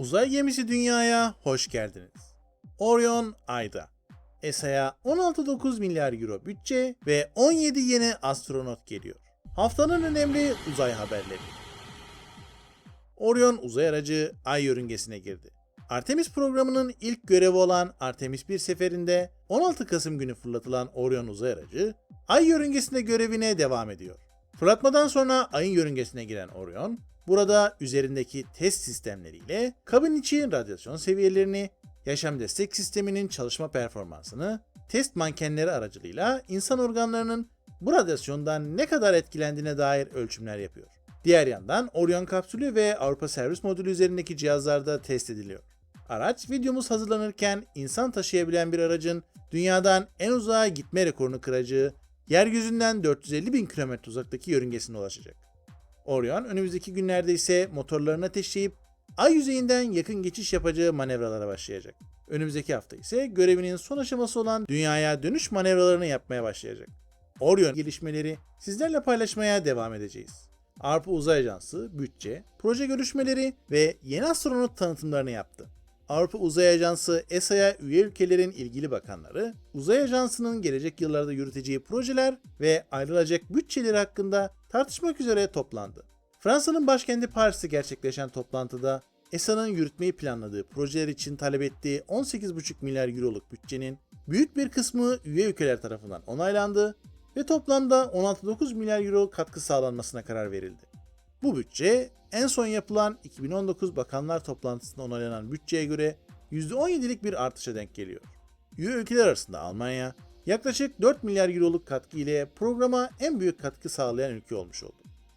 Uzay gemisi dünyaya hoş geldiniz. Orion Ay'da. ESA'ya 16.9 milyar euro bütçe ve 17 yeni astronot geliyor. Haftanın önemli uzay haberleri. Orion uzay aracı Ay yörüngesine girdi. Artemis programının ilk görevi olan Artemis 1 seferinde 16 Kasım günü fırlatılan Orion uzay aracı Ay yörüngesinde görevine devam ediyor. Fırlatmadan sonra Ay'ın yörüngesine giren Orion, burada üzerindeki test sistemleriyle kabin içi radyasyon seviyelerini, yaşam destek sisteminin çalışma performansını, test mankenleri aracılığıyla insan organlarının bu radyasyondan ne kadar etkilendiğine dair ölçümler yapıyor. Diğer yandan Orion kapsülü ve Avrupa Servis Modülü üzerindeki cihazlarda test ediliyor. Araç videomuz hazırlanırken insan taşıyabilen bir aracın dünyadan en uzağa gitme rekorunu kıracağı yeryüzünden 450 bin kilometre uzaktaki yörüngesine ulaşacak. Orion önümüzdeki günlerde ise motorlarını ateşleyip ay yüzeyinden yakın geçiş yapacağı manevralara başlayacak. Önümüzdeki hafta ise görevinin son aşaması olan dünyaya dönüş manevralarını yapmaya başlayacak. Orion gelişmeleri sizlerle paylaşmaya devam edeceğiz. Avrupa Uzay Ajansı, bütçe, proje görüşmeleri ve yeni astronot tanıtımlarını yaptı. Avrupa Uzay Ajansı ESA'ya üye ülkelerin ilgili bakanları, Uzay Ajansı'nın gelecek yıllarda yürüteceği projeler ve ayrılacak bütçeleri hakkında tartışmak üzere toplandı. Fransa'nın başkenti Paris'te gerçekleşen toplantıda ESA'nın yürütmeyi planladığı projeler için talep ettiği 18,5 milyar euroluk bütçenin büyük bir kısmı üye ülkeler tarafından onaylandı ve toplamda 16,9 milyar euro katkı sağlanmasına karar verildi. Bu bütçe en son yapılan 2019 Bakanlar Toplantısında onaylanan bütçeye göre %17'lik bir artışa denk geliyor. Üye ülkeler arasında Almanya yaklaşık 4 milyar euroluk katkı ile programa en büyük katkı sağlayan ülke olmuş oldu.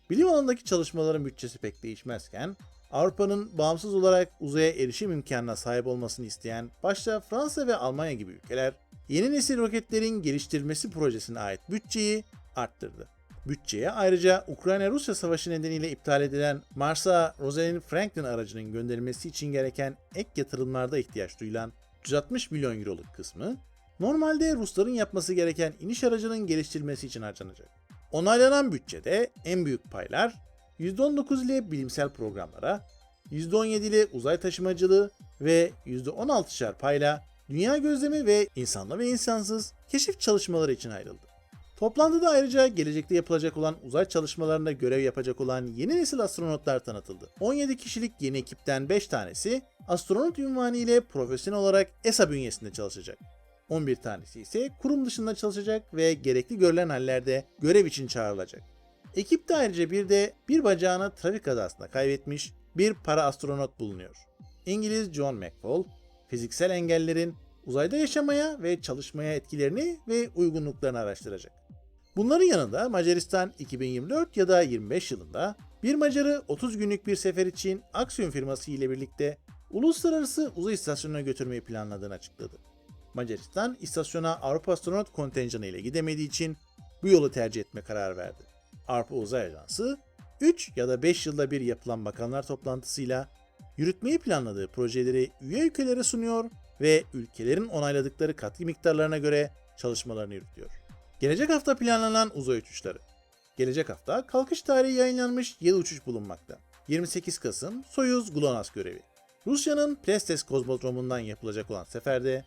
Bilim alanındaki çalışmaların bütçesi pek değişmezken Avrupa'nın bağımsız olarak uzaya erişim imkanına sahip olmasını isteyen başta Fransa ve Almanya gibi ülkeler yeni nesil roketlerin geliştirilmesi projesine ait bütçeyi arttırdı. Bütçeye ayrıca Ukrayna-Rusya savaşı nedeniyle iptal edilen Mars'a Rosalind Franklin aracının gönderilmesi için gereken ek yatırımlarda ihtiyaç duyulan 160 milyon euroluk kısmı, normalde Rusların yapması gereken iniş aracının geliştirilmesi için harcanacak. Onaylanan bütçede en büyük paylar %19 ile bilimsel programlara, %17 ile uzay taşımacılığı ve %16'şer payla dünya gözlemi ve insanlı ve insansız keşif çalışmaları için ayrıldı. Toplantıda ayrıca gelecekte yapılacak olan uzay çalışmalarında görev yapacak olan yeni nesil astronotlar tanıtıldı. 17 kişilik yeni ekipten 5 tanesi astronot ünvanı ile profesyonel olarak ESA bünyesinde çalışacak. 11 tanesi ise kurum dışında çalışacak ve gerekli görülen hallerde görev için çağrılacak. Ekipte ayrıca bir de bir bacağını trafik kazasında kaybetmiş bir para astronot bulunuyor. İngiliz John McFall, fiziksel engellerin uzayda yaşamaya ve çalışmaya etkilerini ve uygunluklarını araştıracak. Bunların yanında Macaristan 2024 ya da 25 yılında bir Macarı 30 günlük bir sefer için Aksiyon firması ile birlikte uluslararası uzay istasyonuna götürmeyi planladığını açıkladı. Macaristan istasyona Avrupa astronot kontenjanı ile gidemediği için bu yolu tercih etme kararı verdi. Avrupa Uzay Ajansı 3 ya da 5 yılda bir yapılan bakanlar toplantısıyla yürütmeyi planladığı projeleri üye ülkelere sunuyor ve ülkelerin onayladıkları katkı miktarlarına göre çalışmalarını yürütüyor. Gelecek hafta planlanan uzay uçuşları. Gelecek hafta kalkış tarihi yayınlanmış 7 uçuş bulunmakta. 28 Kasım Soyuz GLONASS görevi. Rusya'nın Plestes kozmodromundan yapılacak olan seferde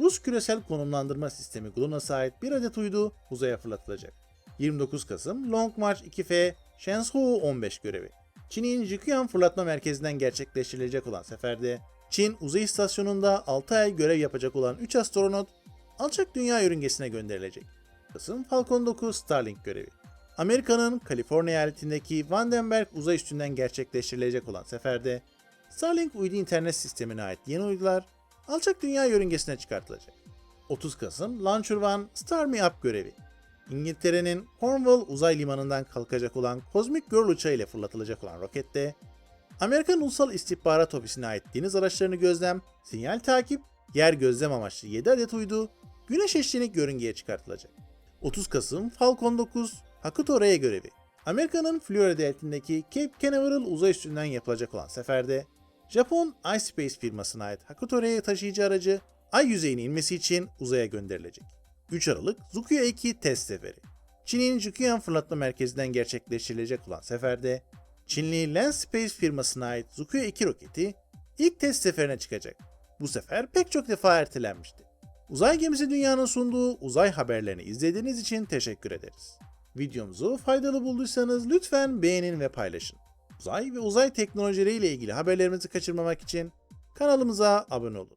Rus küresel konumlandırma sistemi GLONASS'a ait bir adet uydu uzaya fırlatılacak. 29 Kasım Long March 2F Shenzhou 15 görevi. Çin'in Jiuquan fırlatma merkezinden gerçekleştirilecek olan seferde Çin uzay istasyonunda 6 ay görev yapacak olan 3 astronot alçak dünya yörüngesine gönderilecek. Kasım Falcon 9 Starlink görevi. Amerika'nın Kaliforniya eyaletindeki Vandenberg uzay üstünden gerçekleştirilecek olan seferde Starlink uydu internet sistemine ait yeni uydular alçak dünya yörüngesine çıkartılacak. 30 Kasım Launcher One Star Me Up görevi. İngiltere'nin Cornwall uzay limanından kalkacak olan Cosmic Girl uçağı ile fırlatılacak olan rokette Amerikan Ulusal İstihbarat Ofisi'ne ait deniz araçlarını gözlem, sinyal takip, yer gözlem amaçlı 7 adet uydu güneş eşlenik yörüngeye çıkartılacak. 30 Kasım Falcon 9 Hakuto R'ye görevi. Amerika'nın Florida eyaletindeki Cape Canaveral uzay üstünden yapılacak olan seferde Japon iSpace firmasına ait Hakuto R'ye taşıyıcı aracı ay yüzeyine inmesi için uzaya gönderilecek. 3 Aralık Zukuya 2 test seferi. Çin'in Jiuquan fırlatma merkezinden gerçekleştirilecek olan seferde Çinli Lens Space firmasına ait Zukuya 2 roketi ilk test seferine çıkacak. Bu sefer pek çok defa ertelenmişti. Uzay Gemisi Dünya'nın sunduğu uzay haberlerini izlediğiniz için teşekkür ederiz. Videomuzu faydalı bulduysanız lütfen beğenin ve paylaşın. Uzay ve uzay teknolojileriyle ilgili haberlerimizi kaçırmamak için kanalımıza abone olun.